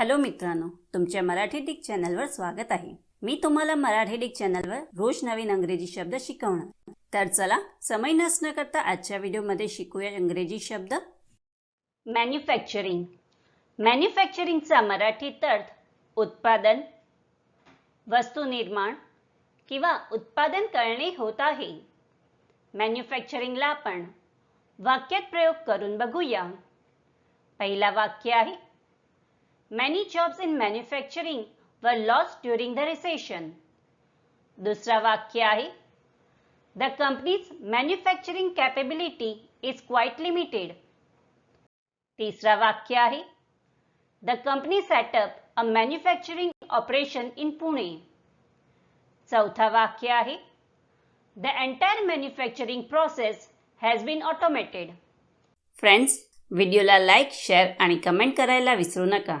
Hello मित्रांनो तुमच्या Marathi Dick चॅनलवर स्वागत आहे. मी तुम्हाला मराठी डिक चॅनलवर रोज नवीन अंग्रेजी शब्द शिकवणार. तर चला समय नसणं करता आजच्या व्हिडिओमध्ये शिकूया इंग्रजी शब्द. मॅन्युफॅक्चरिंग मॅन्युफॅक्चरिंगचा मराठीत अर्थ उत्पादन वस्तू निर्माण किंवा उत्पादन करणे होत आहे. मॅन्युफॅक्चरिंगला आपण वाक्यात प्रयोग करून बघूया. पहिला वाक्य आहे Many jobs in manufacturing were lost during the recession. दुसरा वाक्य आहे The company's manufacturing capability is quite limited. तिसरा वाक्य आहे The company set up a manufacturing operation in Pune. चौथा वाक्य आहे The entire manufacturing process has been automated. Friends व्हिडिओला लाईक शेअर आणि कमेंट करायला विसरू नका